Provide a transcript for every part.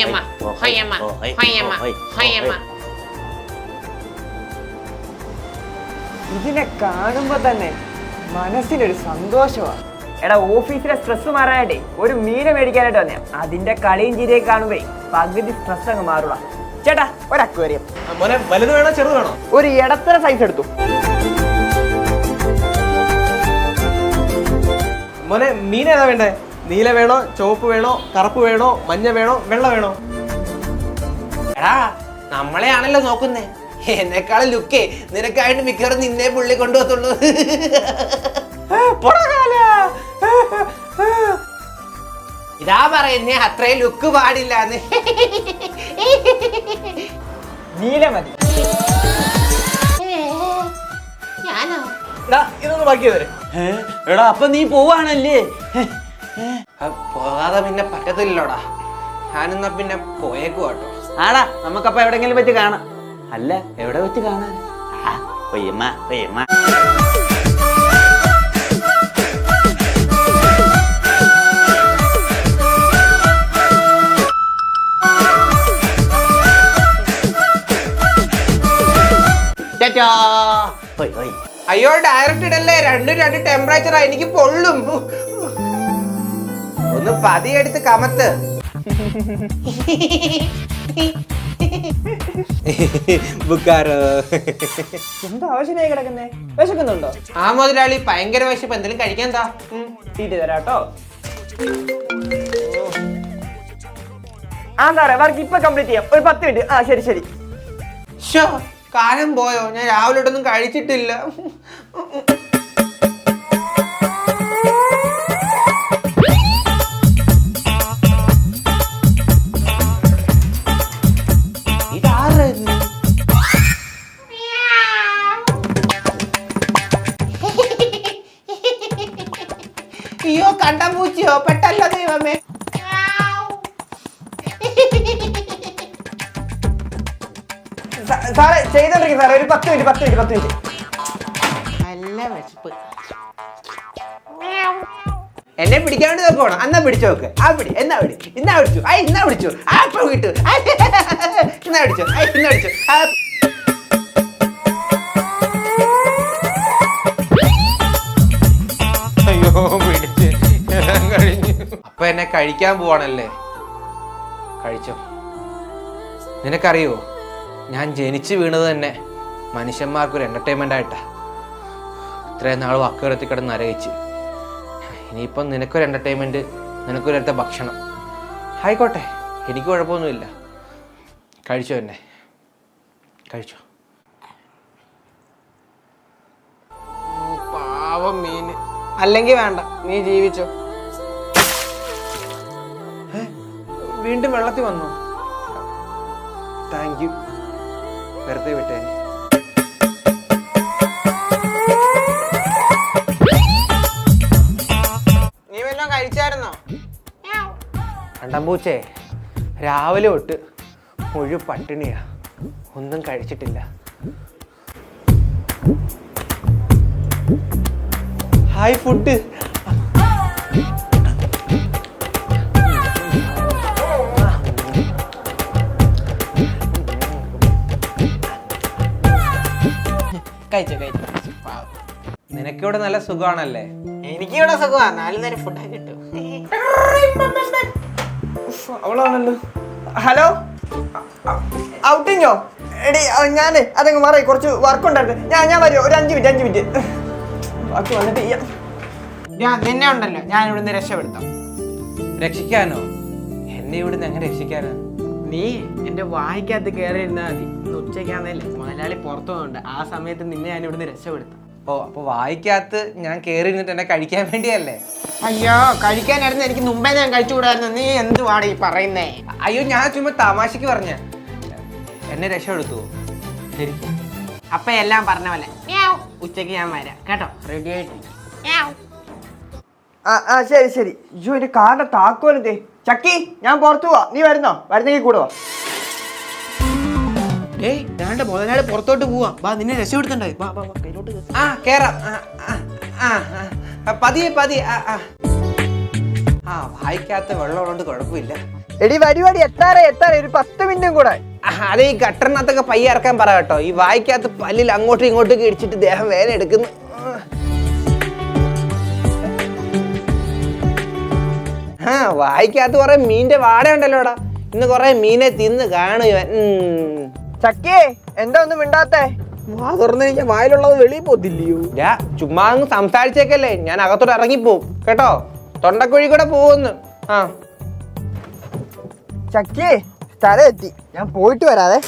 ഹൊയ്യമ്മ ഹൊയ്യമ്മ ഹൊയ്യമ്മ ഹൊയ്യമ്മ ഇതിനെ കാണുമ്പോ തന്നെ മനസ്സിനൊരു സന്തോഷമാണ് എടാ ഓഫീസിലെ സ്ട്രെസ് മാറാനായിട്ടേ ഒരു മീനെ മേടിക്കാനായിട്ട് വന്നേ. അതിന്റെ കളിയും ചിരിയൊക്കെ കാണുമ്പേ പകുതി സ്ട്രെസ് അങ്ങ് മാറുക ചേട്ടാ ഒരു അക്വേറിയം. മോനെ വലുത് വേണോ ചെറുത് വേണോ? ഒരു ഇടത്തര സൈസ് എടുത്തു. മോനെ മീൻ ഏതാ വേണ്ടേ? നീല വേണോ ചുവപ്പ് വേണോ കറുപ്പ് വേണോ മഞ്ഞ വേണോ വെള്ള വേണോ? എടാ നമ്മളെയാണല്ലോ നോക്കുന്നേ. എന്നെക്കാളും ലുക്കേ നിനക്കായിട്ട് മിക്കവാറും നിന്നെ പുള്ളി കൊണ്ടുപോകത്തുള്ളൂ. ഇതാ പറയുന്നേ അത്രയും ലുക്ക് പാടില്ല നീല മതി. ഞാനോ? ഇതൊന്ന് ബാക്കി വരെ എടാ അപ്പൊ നീ പോവാണല്ലേ? പോകാതെ പിന്നെ പറ്റത്തില്ലോടാ ഞാനെന്നാ പിന്നെ പോയേക്കു കേട്ടോ. ആടാ നമുക്കപ്പ എവിടെങ്കിലും വെച്ച് കാണാം. അല്ല എവിടെ വെച്ച് കാണാൻ? ആ, ടാറ്റാ. അയ്യോ ഡയറക്റ്റ് ഇടല്ലേ? രണ്ടും രണ്ട് ടെമ്പറേച്ചറാ എനിക്ക് പൊള്ളും ഒന്ന് പതിയെടുത്ത് കമത്ത്. ബുക്കാറോ എന്താ ആവശ്യമായി കിടക്കുന്നേ? വിശക്കുന്നുണ്ടോ? ആ മുതലാളി ഭയങ്കര വിശപ്പ്. എന്തെങ്കിലും കഴിക്കാൻ താ തീറ്റി തരാട്ടോ. ആ സാറേ വർക്ക് ഇപ്പൊ കംപ്ലീറ്റ് ചെയ്യാം. ഒരു പത്ത് മിനിറ്റ്. ആ ശരി ശരി. ഷോ കാലം പോയോ? ഞാൻ രാവിലെ ഒന്നും കഴിച്ചിട്ടില്ല. അയ്യോ കണ്ടമ്പൂച്ചിയോ പെട്ടല്ലോ ദൈവമേ. സാറേ ചെയ്തോണ്ടിരിക്കും സാറേ. ഒരു പത്ത് മിനിറ്റ് പത്ത് മിനിറ്റ് പത്ത് മിനിറ്റ്. നല്ല വിശപ്പ്. എന്നെ പിടിക്കാണ്ട് നോക്കണം അന്നാ പിടിച്ചു നോക്ക് ആ പിടി. എന്നാ പിടി? ഇന്നാ പിടിച്ചു. ആ ഇന്നാ പിടിച്ചു. ആ ഇപ്പൊ കിട്ടു. ഇന്നാ പിടിച്ചു. ആ ഇന്നാ പിടിച്ചു. ആ കഴിക്കാൻ പോവാണല്ലേ? കഴിച്ചോ. നിനക്കറിയോ ഞാൻ ജനിച്ചു വീണത് തന്നെ മനുഷ്യന്മാർക്കൊരു എന്റർടൈൻമെന്റ് ആയിട്ടാ. ഇത്രയും നാൾ വാക്കുകളെത്തി കിടന്ന് നരകിച്ച് ഇനിയിപ്പം നിനക്കൊരു എന്റർടൈൻമെന്റ് നിനക്കൊരു നേരത്തെ ഭക്ഷണം. ആയിക്കോട്ടെ എനിക്ക് കുഴപ്പമൊന്നുമില്ല. കഴിച്ചോ എന്നെ? കഴിച്ചോ. പാവം മീൻ. അല്ലെങ്കിൽ വേണ്ട നീ ജീവിച്ചോ. വീണ്ടും വെള്ളത്തിൽ വന്നു. Thank you. വെറുതെ വിട്ടേ. നീ വല്ലതും കഴിച്ചായിരുന്നോ? കണ്ടമ്പൂച്ചേ രാവിലെ തൊട്ട് മുഴു പട്ടിണിയാ. ഒന്നും കഴിച്ചിട്ടില്ല. Hi food. കഴിച്ചു കഴിച്ചു നിനക്കിവിടെ നല്ല സുഖമാണല്ലേ? എനിക്കിവിടെ സുഖമാണ് നാല് നേരം ഫുഡ് കിട്ടും അവളാണല്ലോ. ഹലോ? ഔട്ടിങ്ങോ? എടി ഞാൻ അതങ്ങ് മാറി. കുറച്ച് വർക്ക് ഉണ്ടായിരുന്നു. ഞാൻ ഞാൻ വരും. ഒരു അഞ്ച് മിനിറ്റ് അഞ്ച് മിനിറ്റ്. ബാക്കി വന്നിട്ട് ചെയ്യാം. ഞാൻ നിന്നെ ഉണ്ടല്ലോ. ഞാൻ ഇവിടുന്ന് രക്ഷപ്പെടുത്താം. രക്ഷിക്കാനോ? എന്നെ ഇവിടുന്ന് എങ്ങനെ രക്ഷിക്കാനാ? നീ എന്റെ വായിക്കകത്ത് കയറി ഇരുന്നാൽ മതി. ഇന്ന് ഉച്ചയ്ക്കാന്നേലും മുതലാളി പുറത്തു പോകുന്നുണ്ട് ആ സമയത്ത് നിന്നെ ഞാൻ ഇവിടുന്ന് രക്ഷപ്പെടുത്താം. ഓ അപ്പൊ വായിക്കാത്ത ഞാൻ കേറി ഇരുന്നിട്ട് എന്നെ കഴിക്കാൻ വേണ്ടിയല്ലേ? അയ്യോ കഴിക്കാനായിരുന്നു. എനിക്ക് മുമ്പേ ഞാൻ കഴിച്ചുകൂടായിരുന്നു. നീ എന്തുവാണ് ഈ പറയുന്നേ? അയ്യോ ഞാൻ ചുമ്മാ തമാശക്ക് പറഞ്ഞ. എന്നെ രക്ഷപ്പെടുത്തു. ശരിക്കും. അപ്പൊ എല്ലാം പറഞ്ഞ പോലെ. ഉച്ചയ്ക്ക് ഞാൻ വരാം. കേട്ടോ? റെഡി ആയിട്ട് ആ ആ ശരി ശരി. അയ്യോ എന്റെ കാറിന്റെ താക്കോലെന്തേ ചക്കി ഞാൻ പുറത്തു പോവാ. നീ വരുന്നോ? വരുന്നെങ്കിൽ കൂടെ വാ. ഏയ് ഞാണ്ട് മുതലാളി പുറത്തോട്ട് പോവാ. വാ നിന്നെ രക്ഷപ്പെടുത്തണ്ടേ വാ വാ വാ കയ്യിലോട്ട്. ആ കേറാം. പതിയെ പതിയെ ആ ആ. ആ വായിക്കാത്ത വെള്ളം ഉള്ളതുകൊണ്ട് കുഴപ്പമില്ല. എടി പരിപാടി എത്താറേ എത്താറേ ഒരു പത്ത് മിനിറ്റും കൂടെ. അതെ ഈ ഗട്ടറിനകത്തൊക്കെ പയ്യ ഇറക്കാൻ പറ കേട്ടോ. ഈ വായിക്കാത്ത പല്ലിൽ അങ്ങോട്ടും ഇങ്ങോട്ടും ഇടിച്ചിട്ട് ദേഹം വേദന എടുക്കുന്നു. ആ വായിക്കാത്ത കുറെ മീന്റെ വാട ഉണ്ടല്ലോടാ ഇന്ന് കുറെ മീനെ തിന്ന് കാണുക ചക്കേ എന്താ ഒന്നും മിണ്ടാത്തേ? വാ തുറന്നു കഴിഞ്ഞാൽ വായിലുള്ളത് വെളിയിൽ പോത്തില്ലയോ ഞാ ചുമ്മാ അങ്ങ് സംസാരിച്ചേക്കല്ലേ. ഞാൻ അകത്തോട്ട് ഇറങ്ങിപ്പോവും. കേട്ടോ? തൊണ്ടക്കുഴി കൂടെ പോകുന്നു. ആ. ചക്കിയേ സ്ഥലം എത്തി. ഞാൻ പോയിട്ട് വരാതെ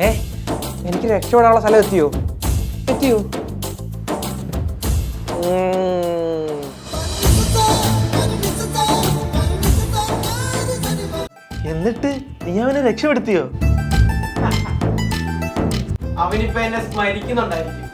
ഏ എനിക്ക് രക്ഷപ്പെടാനുള്ള സ്ഥലം എത്തിയോ? എത്തിയോ? ഉം. എന്നിട്ട് നീ അവനെ രക്ഷപ്പെടുത്തിയോ? അവനിപ്പോ എന്നെ സ്മരിക്കുന്നുണ്ടായിരിക്കും.